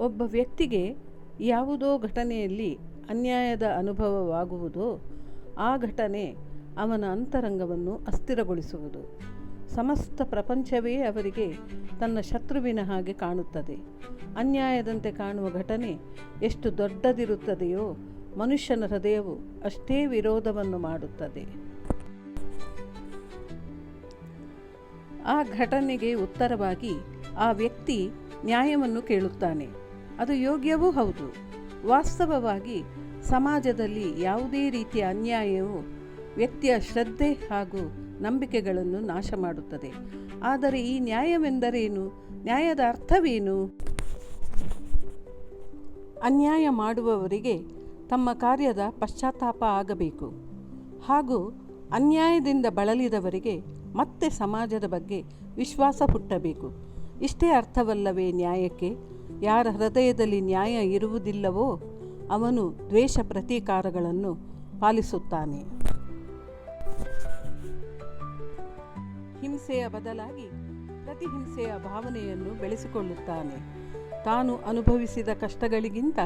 ಒಬ್ಬ ವ್ಯಕ್ತಿಗೆ ಯಾವುದೋ ಘಟನೆಯಲ್ಲಿ ಅನ್ಯಾಯದ ಅನುಭವವಾಗುವುದೋ, ಆ ಘಟನೆ ಅವನ ಅಂತರಂಗವನ್ನು ಅಸ್ಥಿರಗೊಳಿಸುವುದು. ಸಮಸ್ತ ಪ್ರಪಂಚವೇ ಅವರಿಗೆ ತನ್ನ ಶತ್ರುವಿನ ಹಾಗೆ ಕಾಣುತ್ತದೆ. ಅನ್ಯಾಯದಂತೆ ಕಾಣುವ ಘಟನೆ ಎಷ್ಟು ದೊಡ್ಡದಿರುತ್ತದೆಯೋ, ಮನುಷ್ಯನ ಹೃದಯವು ಅಷ್ಟೇ ವಿರೋಧವನ್ನು ಮಾಡುತ್ತದೆ. ಆ ಘಟನೆಗೆ ಉತ್ತರವಾಗಿ ಆ ವ್ಯಕ್ತಿ ನ್ಯಾಯವನ್ನು ಕೇಳುತ್ತಾನೆ. ಅದು ಯೋಗ್ಯವೂ ಹೌದು. ವಾಸ್ತವವಾಗಿ ಸಮಾಜದಲ್ಲಿ ಯಾವುದೇ ರೀತಿಯ ಅನ್ಯಾಯವು ವ್ಯಕ್ತಿಯ ಶ್ರದ್ಧೆ ಹಾಗೂ ನಂಬಿಕೆಗಳನ್ನು ನಾಶ ಮಾಡುತ್ತದೆ. ಆದರೆ ಈ ನ್ಯಾಯವೆಂದರೇನು? ನ್ಯಾಯದ ಅರ್ಥವೇನು? ಅನ್ಯಾಯ ಮಾಡುವವರಿಗೆ ತಮ್ಮ ಕಾರ್ಯದ ಪಶ್ಚಾತ್ತಾಪ ಆಗಬೇಕು. ಹಾಗೂ ಅನ್ಯಾಯದಿಂದ ಬಳಲಿದವರಿಗೆ ಮತ್ತೆ ಸಮಾಜದ ಬಗ್ಗೆ ವಿಶ್ವಾಸ ಹುಟ್ಟಬೇಕು ಇಷ್ಟೇ ಅರ್ಥವಲ್ಲವೇ ನ್ಯಾಯಕ್ಕೆ? ಯಾರ ಹೃದಯದಲ್ಲಿ ನ್ಯಾಯ ಇರುವುದಿಲ್ಲವೋ ಅವನು ದ್ವೇಷ ಪ್ರತೀಕಾರಗಳನ್ನು ಪಾಲಿಸುತ್ತಾನೆ. ಹಿಂಸೆಯ ಬದಲಾಗಿ ಪ್ರತಿಹಿಂಸೆಯ ಭಾವನೆಯನ್ನು ಬೆಳೆಸಿಕೊಳ್ಳುತ್ತಾನೆ. ತಾನು ಅನುಭವಿಸಿದ ಕಷ್ಟಗಳಿಗಿಂತ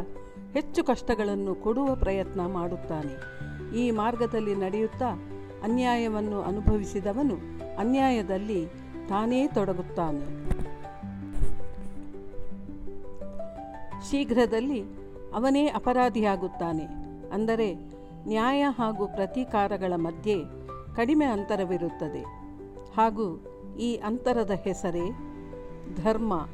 ಹೆಚ್ಚು ಕಷ್ಟಗಳನ್ನು ಕೊಡುವ ಪ್ರಯತ್ನ ಮಾಡುತ್ತಾನೆ. ಈ ಮಾರ್ಗದಲ್ಲಿ ನಡೆಯುತ್ತಾ ಅನ್ಯಾಯವನ್ನು ಅನುಭವಿಸಿದವನು ಅನ್ಯಾಯದಲ್ಲಿ ತಾನೇ ತೊಡಗುತ್ತಾನೆ. ಶೀಘ್ರದಲ್ಲಿ ಅವನೇ ಅಪರಾಧಿಯಾಗುತ್ತಾನೆ. ಅಂದರೆ ನ್ಯಾಯ ಹಾಗೂ ಪ್ರತೀಕಾರಗಳ ಮಧ್ಯೆ ಕಡಿಮೆ ಅಂತರವಿರುತ್ತದೆ. ಹಾಗೂ ಈ ಅಂತರದ ಹೆಸರೇ ಧರ್ಮ.